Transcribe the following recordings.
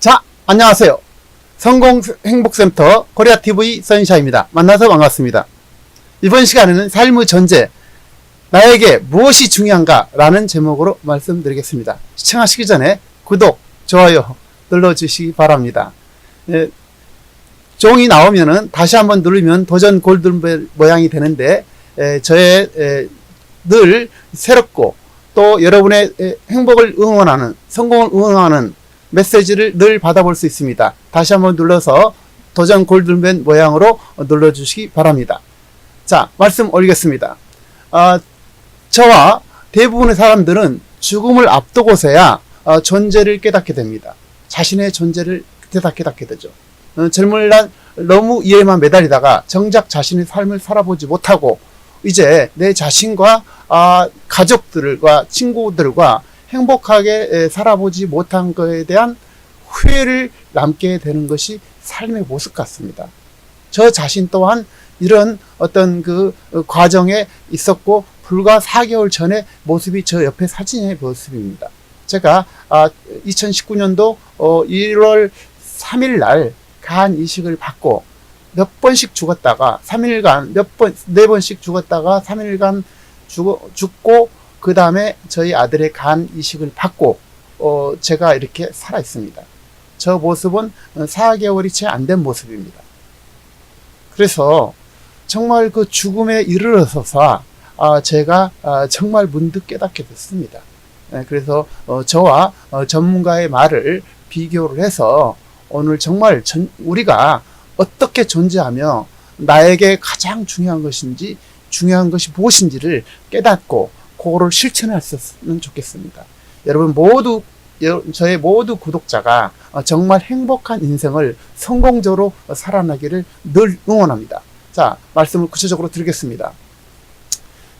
자, 안녕하세요. 성공 행복센터 코리아 TV 선샤입니다. 만나서 반갑습니다. 이번 시간에는 삶의 전제, 나에게 무엇이 중요한가라는 제목으로 말씀드리겠습니다. 시청하시기 전에 구독, 좋아요 눌러주시기 바랍니다. 예, 종이 나오면은 다시 한번 누르면 도전 골든벨 모양이 되는데 에, 저의 에, 늘 새롭고 또 여러분의 에, 행복을 응원하는 성공을 응원하는 메시지를 늘 받아볼 수 있습니다. 다시 한번 눌러서 도전 골든벨 모양으로 눌러주시기 바랍니다. 자 말씀 올리겠습니다. 아, 저와 대부분의 사람들은 죽음을 앞두고서야 어, 존재를 깨닫게 됩니다. 자신의 존재를 깨닫, 깨닫게 되죠. 어, 젊은 날 너무 이해만 매달리다가 정작 자신의 삶을 살아보지 못하고 이제 내 자신과 아, 가족들과 친구들과 행복하게 에, 살아보지 못한 것에 대한 후회를 남게 되는 것이 삶의 모습 같습니다. 저 자신 또한 이런 어떤 그 어, 과정에 있었고 불과 4개월 전의 모습이 저 옆에 사진의 모습입니다. 제가 아, 2019년도 어, 1월 3일 날 간 이식을 받고 몇 번씩 죽었다가 3일간 몇 번, 네 번씩 죽었다가 3일간 죽어, 죽고 그 다음에 저희 아들의 간 이식을 받고 어, 제가 이렇게 살아 있습니다. 저 모습은 4개월이 채 안 된 모습입니다. 그래서 정말 그 죽음에 이르러서서 아, 제가 아, 정말 문득 깨닫게 됐습니다. 예, 그래서 어, 저와 어, 전문가의 말을 비교를 해서 오늘 정말 전, 우리가 어떻게 존재하며 나에게 가장 중요한 것인지 중요한 것이 무엇인지를 깨닫고 그거를 실천했으면 좋겠습니다. 여러분 모두 여- 저의 모두 구독자가 어, 정말 행복한 인생을 성공적으로 살아나기를 늘 응원합니다. 자, 말씀을 구체적으로 드리겠습니다.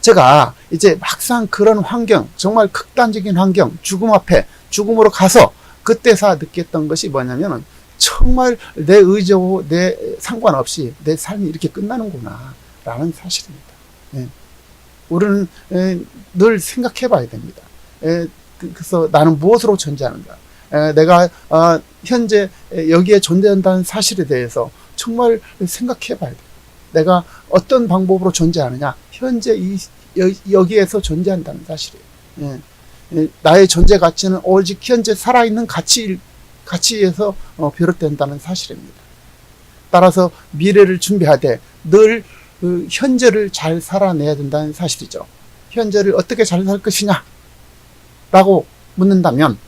제가 이제 막상 그런 환경, 정말 극단적인 환경, 죽음 앞에 죽음으로 가서 그때서 느꼈던 것이 뭐냐면은 정말 내 의지하고 내 상관없이 내 삶이 이렇게 끝나는구나 라는 사실입니다. 예. 우리는 에, 늘 생각해 봐야 됩니다. 에, 그- 그래서 나는 무엇으로 존재하는가? 에, 내가 어, 현재 여기에 존재한다는 사실에 대해서 정말 생각해 봐야 돼요. 내가 어떤 방법으로 존재하느냐? 현재 이 여, 기에서 존재한다는 사실이에요. 예. 예, 나의 존재 가치는 오직 현재 살아있는 가치 가치에서 어, 비롯된다는 사실입니다. 따라서 미래를 준비하되 늘 그 현재를 잘 살아내야 된다는 사실이죠. 현재를 어떻게 잘 살 것이냐? 라고 묻는다면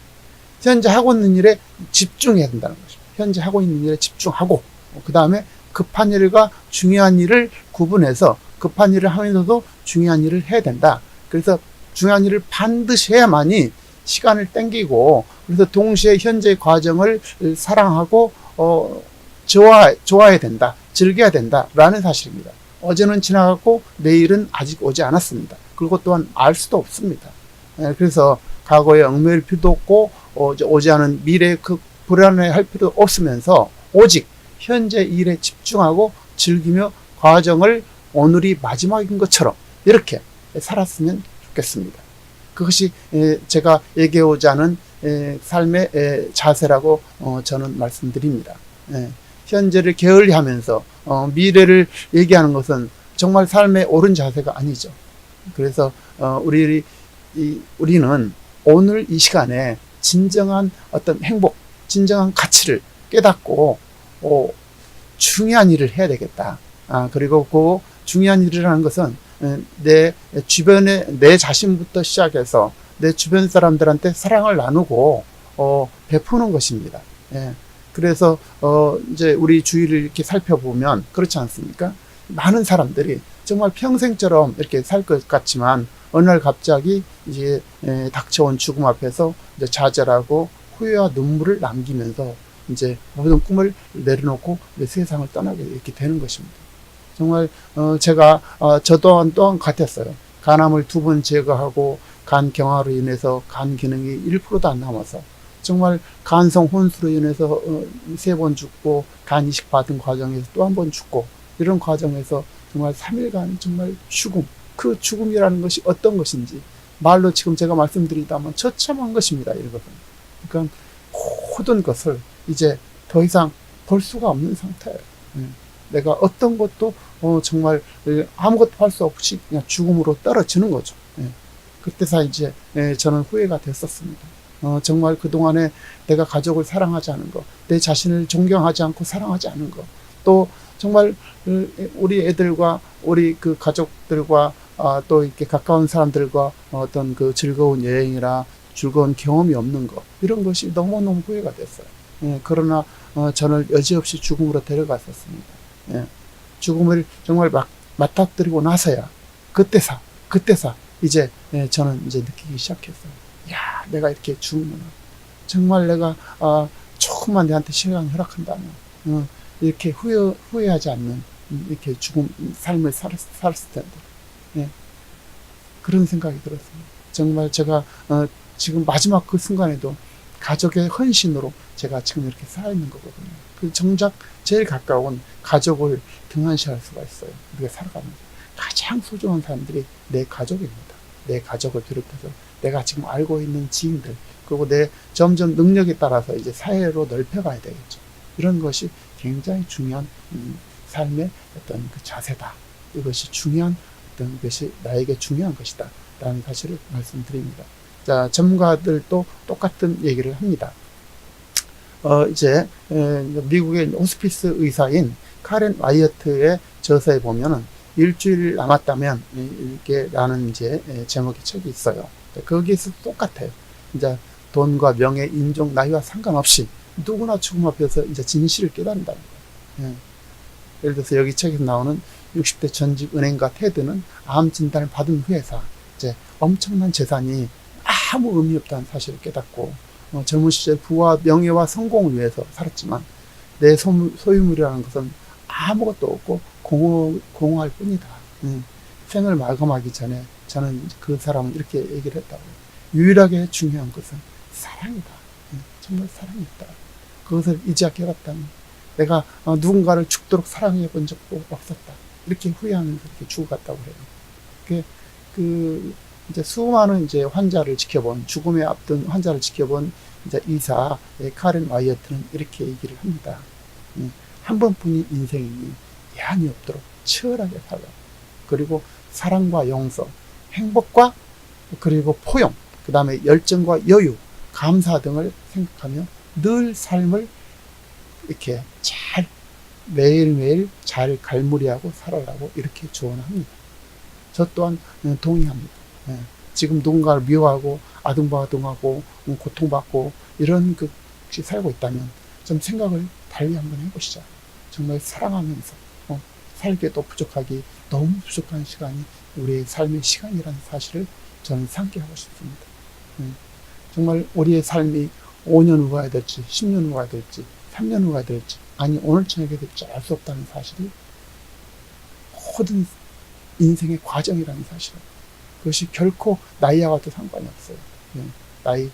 현재 하고 있는 일에 집중해야 된다는 거죠. 현재 하고 있는 일에 집중하고 그 다음에 급한 일과 중요한 일을 구분해서 급한 일을 하면서도 중요한 일을 해야 된다. 그래서 중요한 일을 반드시 해야만이 시간을 땡기고 그래서 동시에 현재 과정을 사랑하고 어 좋아 좋아해야 된다. 즐겨야 된다 라는 사실입니다. 어제는 지나갔고 내일은 아직 오지 않았습니다. 그리고 또한 알 수도 없습니다. 예, 그래서 과거에 얽매일 필요도 없고 어, 오지 않은 미래에 그 불안해할 필요도 없으면서 오직 현재 일에 집중하고 즐기며 과정을 오늘이 마지막인 것처럼 이렇게 살았으면 좋겠습니다. 그것이 에, 제가 얘기하고자 하는 에, 삶의 에, 자세라고 어, 저는 말씀드립니다. 예, 현재를 게을리하면서 어, 미래를 얘기하는 것은 정말 삶의 옳은 자세가 아니죠. 그래서 어, 우리 이, 우리는 오늘 이 시간에 진정한 어떤 행복, 진정한 가치를 깨닫고 어, 중요한 일을 해야 되겠다. 아, 그리고 그 중요한 일이라는 것은 에, 내 주변에 내 자신부터 시작해서 내 주변 사람들한테 사랑을 나누고 어, 베푸는 것입니다. 예. 그래서 어, 이제 우리 주위를 이렇게 살펴보면 그렇지 않습니까? 많은 사람들이 정말 평생처럼 이렇게 살 것 같지만 어느 날 갑자기 이제 에, 닥쳐온 죽음 앞에서 이제 좌절하고 후회와 눈물을 남기면서 이제 모든 꿈을 내려놓고 세상을 떠나게 이렇게 되는 것입니다. 정말 어, 제가 어, 저 또한 또한 같았어요. 간암을 두 번 제거하고 간 경화로 인해서 간 기능이 1%도 안 남아서 정말 간성 혼수로 인해서 어, 세번 죽고 간 이식 받은 과정에서 또 한 번 죽고 이런 과정에서 정말 3일간 정말 죽음 그 죽음이라는 것이 어떤 것인지 말로 지금 제가 말씀드리다면 처참한 것입니다. 이것은 그러니까 모든 것을 이제 더 이상 볼 수가 없는 상태예요. 예. 내가 어떤 것도 어, 정말 예, 아무것도 할 수 없이 그냥 죽음으로 떨어지는 거죠. 예. 그때서 이제 예, 저는 후회가 됐었습니다. 어, 정말 그동안에 내가 가족을 사랑하지 않은 거, 내 자신을 존경하지 않고 사랑하지 않은 거, 또 정말 어, 우리 애들과 우리 그 가족들과 아, 또 이렇게 가까운 사람들과 어떤 그 즐거운 여행이나 즐거운 경험이 없는 거 이런 것이 너무너무 후회가 됐어요. 예, 그러나 어, 저를 여지없이 죽음으로 데려갔었습니다. 예, 죽음을 정말 막 맞닥뜨리고 나서야 그때사 그때사 이제 예, 저는 이제 느끼기 시작했어요. 야, 내가 이렇게 죽는구나. 정말 내가 아, 조금만 내한테 시간을 허락한다면 어, 이렇게 후회 후회하지 않는 음, 이렇게 죽음 삶을 살, 살았을 텐데. 예. 그런 생각이 들었습니다. 정말 제가 어, 지금 마지막 그 순간에도 가족의 헌신으로 제가 지금 이렇게 살아있는 거거든요. 그 정작 제일 가까운 가족을 등한시할 수가 있어요. 우리가 살아가면서. 가장 소중한 사람들이 내 가족입니다. 내 가족을 비롯해서 내가 지금 알고 있는 지인들, 그리고 내 점점 능력에 따라서 이제 사회로 넓혀가야 되겠죠. 이런 것이 굉장히 중요한 음, 삶의 어떤 그 자세다. 이것이 중요한 어떤 것이 나에게 중요한 것이다. 라는 사실을 말씀드립니다. 자, 전문가들도 똑같은 얘기를 합니다. 어, 이제, 에, 미국의 호스피스 의사인 카렌 와이어트의 저서에 보면은 일주일 남았다면, 이- 이렇게 라는 이제 에, 제목의 책이 있어요. 거기에서 똑같아요. 이제 돈과 명예, 인종, 나이와 상관없이 누구나 죽음 앞에서 이제 진실을 깨닫는다는 거예요. 예. 예를 들어서 여기 책에서 나오는 60대 전직 은행가 테드는 암 진단을 받은 후에서 이제 엄청난 재산이 아무 의미 없다는 사실을 깨닫고 어, 젊은 시절 부와 명예와 성공을 위해서 살았지만 내 소유, 소유물이라는 것은 아무것도 없고 공허, 공허할 뿐이다. 음, 생을 마감하기 전에 저는 그 사람은 이렇게 얘기를 했다고. 유일하게 중요한 것은 사랑이다. 음, 정말 사랑이 있다. 그것을 이제야 깨닫다니 내가 어, 누군가를 죽도록 사랑해 본 적도 없었다. 이렇게 후회하면서 이렇게 죽어갔다고 해요. 그, 그, 이제 수많은 이제 환자를 지켜본, 죽음에 앞둔 환자를 지켜본 이제 의사, 예, 카렌 와이어트는 이렇게 얘기를 합니다. 음, 한 번뿐인 인생이니 예한이 없도록 치열하게 살라. 그리고 사랑과 용서, 행복과 그리고 포용, 그 다음에 열정과 여유, 감사 등을 생각하며 늘 삶을 이렇게 잘 매일매일 잘 갈무리하고 살아라고 이렇게 조언합니다. 저 또한 어, 동의합니다. 예. 지금 누군가를 미워하고 아둥바둥하고 음, 고통받고 이런 그 살고 있다면 좀 생각을 달리 한번 해보시자. 정말 사랑하면서 어, 살기에도 부족하기 너무 부족한 시간이 우리의 삶의 시간이라는 사실을 저는 상기하고 싶습니다. 음, 정말 우리의 삶이 5년 후 가야 될지 10년 후 가야 될지 3년 후 가야 될지 아니 오늘 저녁에 될지 알 수 없다는 사실이 모든 인생의 과정이라는 사실 그것이 결코 나이와도 상관이 없어요. 예, 나이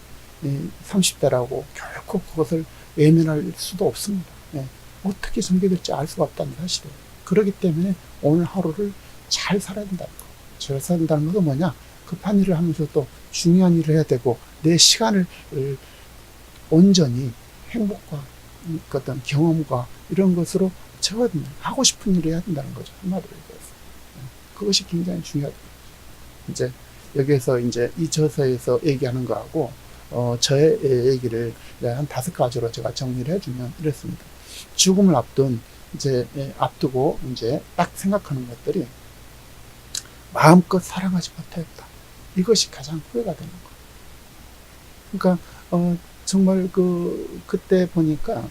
30대라고 결코 그것을 외면할 수도 없습니다. 예, 어떻게 전개될지 알 수가 없다는 사실이에요. 그렇기 때문에 오늘 하루를 잘 살아야 된다는 거. 잘 살아야 된다는 것은 뭐냐? 급한 일을 하면서 또 중요한 일을 해야 되고 내 시간을 온전히 행복과 그 어떤 경험과 이런 것으로 채워야 된다. 하고 싶은 일을 해야 된다는 거죠. 한마디로 얘기해서. 예, 그것이 굉장히 중요하다. 이제 여기에서 이제 이 저서에서 얘기하는 거하고 어, 저의 얘기를 한 다섯 가지로 제가 정리를 해주면 이렇습니다. 죽음을 앞둔 이제 예, 앞두고 이제 딱 생각하는 것들이 마음껏 사랑하지 못했다. 이것이 가장 후회가 되는 거. 그러니까 어, 정말 그 그때 보니까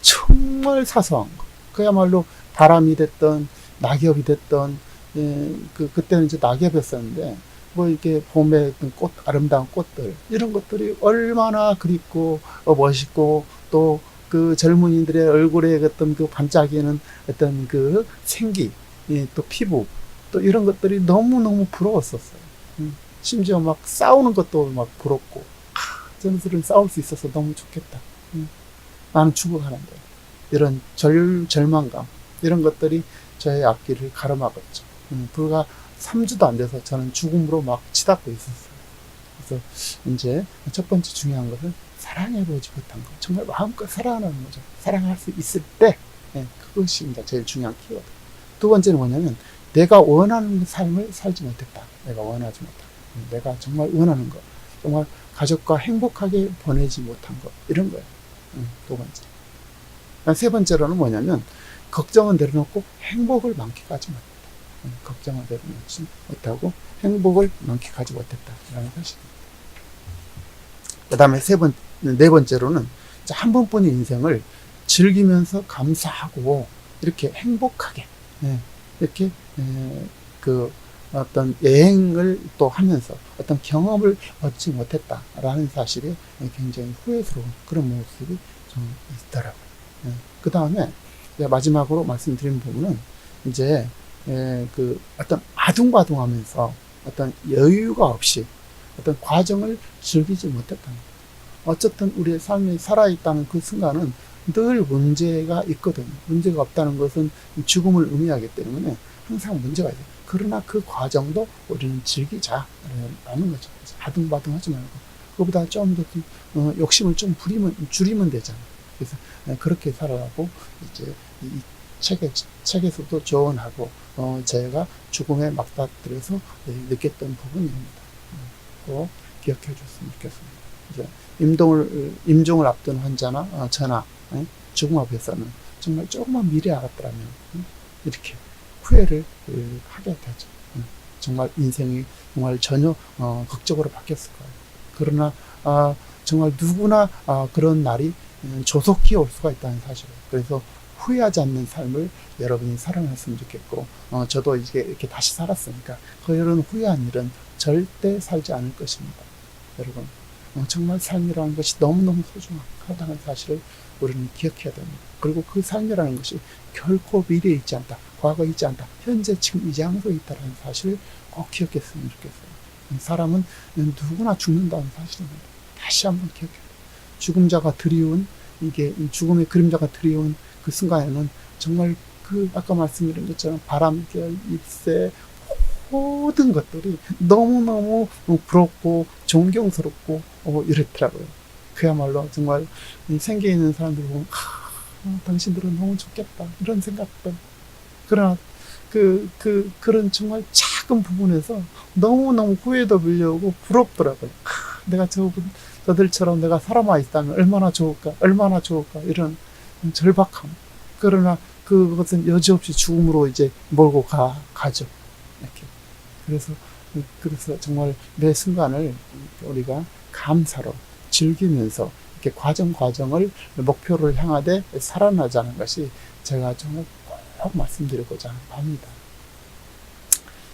정말 사소한 거. 그야말로 바람이 됐던 낙엽이 됐던 예, 그 그때는 이제 낙엽이었었는데 뭐 이렇게 봄에 꽃 아름다운 꽃들 이런 것들이 얼마나 그립고 어, 멋있고 또 그 젊은이들의 얼굴에 어떤 그 반짝이는 어떤 그 생기 예, 또 피부 또 이런 것들이 너무 너무 부러웠었어요. 음, 심지어 막 싸우는 것도 막 부럽고 아, 저들은 싸울 수 있어서 너무 좋겠다. 음, 나는 죽어가는데 이런 절 절망감 이런 것들이 저의 앞길을 가로막았죠. 음, 불과 3주도 안 돼서 저는 죽음으로 막 치닫고 있었어요. 그래서 이제 첫 번째 중요한 것은 사랑해보지 못한 거. 정말 마음껏 사랑하는 거죠. 사랑할 수 있을 때, 예, 그것이 이제 제일 중요한 키워드. 두 번째는 뭐냐면, 내가 원하는 삶을 살지 못했다. 내가 원하지 못한 거. 내가 정말 원하는 거. 정말 가족과 행복하게 보내지 못한 거. 이런 거예요. 음, 두 번째. 세 번째로는 뭐냐면, 걱정은 내려놓고 행복을 만끽하지 못했다. 음, 걱정을 내려놓지 못하고 행복을 만끽하지 못했다라는 것입니다. 그 다음에 세 번, 네 번째로는 자, 한 번뿐인 인생을 즐기면서 감사하고 이렇게 행복하게 예, 이렇게 예, 그 어떤 여행을 또 하면서 어떤 경험을 얻지 못했다라는 사실이 굉장히 후회스러운 그런 모습이 좀 있더라고요. 예, 그 다음에 마지막으로 말씀드린 부분은 이제 예, 그 어떤 아둥바둥하면서 어떤 여유가 없이 어떤 과정을 즐기지 못했다는 거예요. 어쨌든 우리의 삶이 살아있다는 그 순간은 늘 문제가 있거든요. 문제가 없다는 것은 죽음을 의미하기 때문에 항상 문제가 있어요. 그러나 그 과정도 우리는 즐기자라는 거죠. 그래서 아둥바둥 하지 말고 그보다 좀더 어, 욕심을 좀 부리면 줄이면 되잖아요. 그래서 어, 그렇게 살아가고 이제 이 책에 책에서도 조언하고 어, 제가 죽음에 맞닥뜨려서 느꼈던 부분입니다. 꼭 기억해 줬으면 좋겠습니다. 임동을 임종을 앞둔 환자나 어, 저나 예? 죽음 앞에서는 정말 조금만 미리 알았더라면 예? 이렇게 후회를 예, 하게 되죠. 예. 정말 인생이 정말 전혀 어, 극적으로 바뀌었을 거예요. 그러나 아, 정말 누구나 아, 그런 날이 음, 조속히 올 수가 있다는 사실. 그래서 후회하지 않는 삶을 여러분이 살아냈으면 좋겠고, 어, 저도 이제 이렇게 다시 살았으니까, 그런 후회한 일은 절대 살지 않을 것입니다. 여러분, 어, 정말 삶이라는 것이 너무너무 소중하다는 사실을 우리는 기억해야 됩니다. 그리고 그 삶이라는 것이 결코 미래에 있지 않다, 과거에 있지 않다, 현재 지금 이 장소에 있다는 사실을 꼭 기억했으면 좋겠어요. 사람은 누구나 죽는다는 사실입니다. 다시 한번 기억해야 돼요. 죽음자가 드리운, 이게 죽음의 그림자가 드리운 그 순간에는 정말 그 아까 말씀드린 것처럼 바람 결, 잎새, 모든 것들이 너무너무 부럽고 존경스럽고 어, 이랬더라고요. 그야말로 정말 생계 있는 사람들 보면 아, 당신들은 너무 좋겠다 이런 생각들. 그러나 그, 그, 그런 정말 작은 부분에서 너무너무 후회도 밀려오고 부럽더라고요. 아, 내가 저분, 저들처럼 내가 살아만 있다면 얼마나 좋을까, 얼마나 좋을까, 이런 절박함. 그러나 그것은 여지없이 죽음으로 이제 몰고 가, 가죠. 이렇게. 그래서, 그래서 정말 매 순간을 우리가 감사로 즐기면서 이렇게 과정 과정을 목표를 향하되 살아나자는 것이 제가 정말 꼭 말씀드리고자 합니다.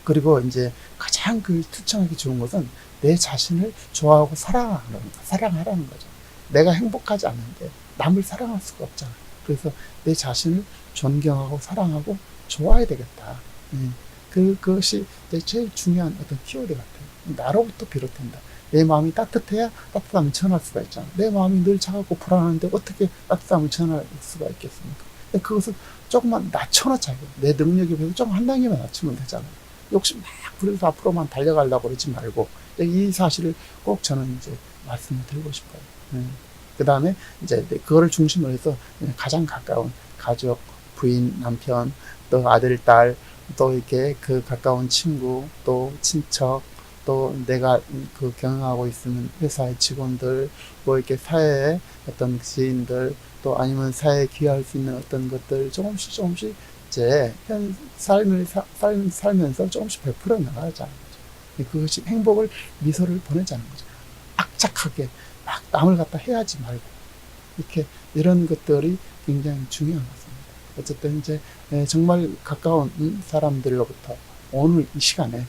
그리고 이제 가장 그 투창하기 좋은 것은 내 자신을 좋아하고 사랑하는, 사랑하라는 거죠. 내가 행복하지 않는데 남을 사랑할 수가 없잖아. 그래서 내 자신을 존경하고 사랑하고 좋아야 되겠다. 음. 그, 그것이 제일 중요한 어떤 키워드 같아요. 나로부터 비롯된다. 내 마음이 따뜻해야 따뜻함을 전할 수가 있잖아. 내 마음이 늘 차갑고 불안한데 어떻게 따뜻함을 전할 수가 있겠습니까? 그것을 조금만 낮춰놓자. 내 능력에 비해서 조금 한 단계만 낮추면 되잖아요. 욕심 막 부려서 앞으로만 달려가려고 그러지 말고 이 사실을 꼭 저는 이제 말씀을 드리고 싶어요. 음. 그 다음에 이제 그거를 중심으로 해서 가장 가까운 가족, 부인, 남편, 또 아들, 딸, 또 이렇게 그 가까운 친구, 또 친척, 또 내가 그 경영하고 있으면 회사의 직원들, 뭐 이렇게 사회의 어떤 지인들, 또 아니면 사회에 기여할 수 있는 어떤 것들 조금씩 조금씩 이제 현 삶을 사, 살, 살면서 조금씩 베풀어 나가자는 거죠. 그것이 행복을 미소를 보내자는 거죠. 악착하게 막 남을 갖다 해야지 말고 이렇게 이런 것들이 굉장히 중요한 것 같습니다. 어쨌든 이제 정말 가까운 사람들로부터 오늘 이 시간에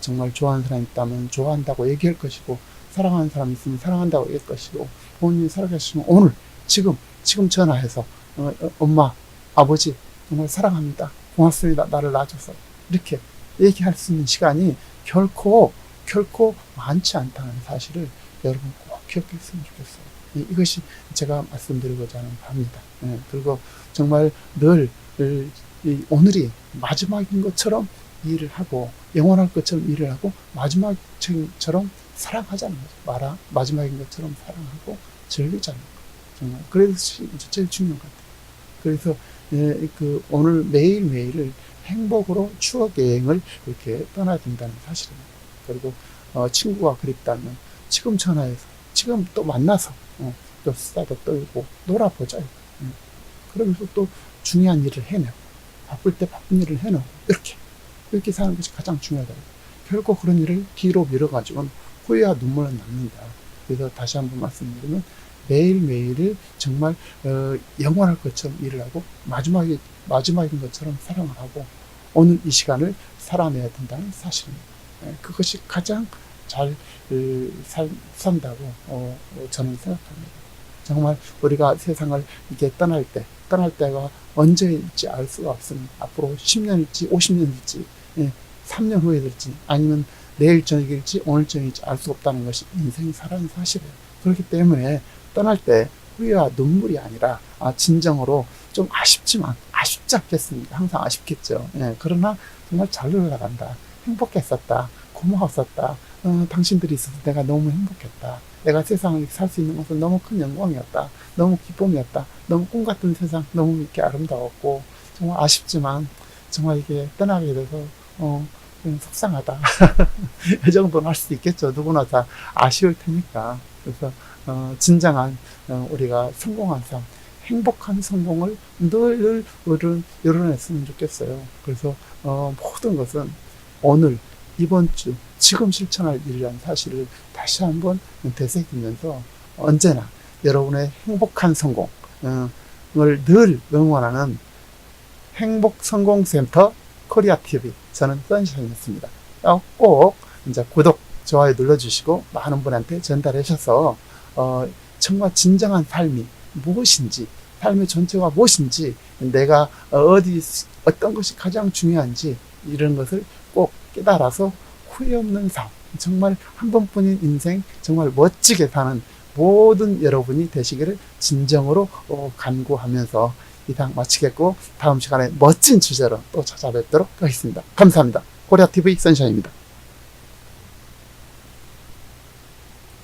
정말 좋아하는 사람이 있다면 좋아한다고 얘기할 것이고 사랑하는 사람이 있으면 사랑한다고 얘기할 것이고 본인이 살아계시면 오늘 지금 지금 전화해서 어, 어, 엄마 아버지 정말 사랑합니다. 고맙습니다. 나를 낳아줘서. 이렇게 얘기할 수 있는 시간이 결코 결코 많지 않다는 사실을 여러분 꼭 기억했으면 좋겠어요. 이것이 제가 말씀드리고자 바입니다. 예, 그리고 정말 늘 오늘이 마지막인 것처럼 일을 하고 영원할 것처럼 일을 하고 마지막처럼 사랑하자는 거죠. 마라 마지막인 것처럼 사랑하고 즐기자는 거. 정말. 그래서 제일 중요한 것 같아요. 그래서, 예, 그, 오늘 매일 매일을 행복으로 추억 여행을 이렇게 떠나야 된다는 사실입니다. 그리고, 어, 친구가 그립다면 지금 전화해서, 지금 또 만나서, 어, 또 수다도 떨고, 놀아보자. 음. 그러면서 또 중요한 일을 해내고, 바쁠 때 바쁜 일을 해내고, 이렇게. 이렇게 사는 것이 가장 중요하다. 결국 그런 일을 뒤로 밀어가지고는 후회와 눈물은 남는다. 그래서 다시 한번 말씀드리면 매일매일을 정말 어, 영원할 것처럼 일을 하고 마지막에 마지막인 것처럼 사랑을 하고 오늘 이 시간을 살아내야 된다는 사실입니다. 예, 그것이 가장 잘 어, 살, 산다고 어, 어, 저는 생각합니다. 정말 우리가 세상을 이렇게 떠날 때 떠날 때가 언제일지 알 수가 없습니다. 앞으로 10년일지 50년일지 예, 3년 후에 될지 아니면 내일 저녁일지 오늘 저녁일지 알 수 없다는 것이 인생이 살아는 사실이에요. 그렇기 때문에 떠날 때 후회와 눈물이 아니라 아, 진정으로 좀 아쉽지만 아쉽지 않겠습니까? 항상 아쉽겠죠. 예, 그러나 정말 잘 놀아간다. 행복했었다. 고마웠었다. 어, 당신들이 있어서 내가 너무 행복했다. 내가 세상을 살 수 있는 것은 너무 큰 영광이었다. 너무 기쁨이었다. 너무 꿈 같은 세상, 너무 이렇게 아름다웠고 정말 아쉽지만 정말 이게 떠나게 돼서 어, 좀 속상하다. 이 정도는 할 수도 있겠죠. 누구나 다 아쉬울 테니까. 그래서 어, 진정한 어, 우리가 성공한 삶, 행복한 성공을 늘, 늘 이뤄냈으면 좋겠어요. 그래서 어, 모든 것은 오늘, 이번 주, 지금 실천할 일이라는 사실을 다시 한번 되새기면서 언제나 여러분의 행복한 성공을 늘 응원하는 행복 성공 센터 코리아TV 저는 선샤이였습니다. 어, 꼭 이제 구독, 좋아요 눌러주시고 많은 분한테 전달하셔서 어, 정말 진정한 삶이 무엇인지 삶의 전체가 무엇인지 내가 어디 어떤 것이 가장 중요한지 이런 것을 꼭 깨달아서 후회 없는 삶 정말 한 번뿐인 인생 정말 멋지게 사는 모든 여러분이 되시기를 진정으로 어, 간구하면서 이상 마치겠고 다음 시간에 멋진 주제로 또 찾아뵙도록 하겠습니다. 감사합니다. 코리아TV 선샤입니다.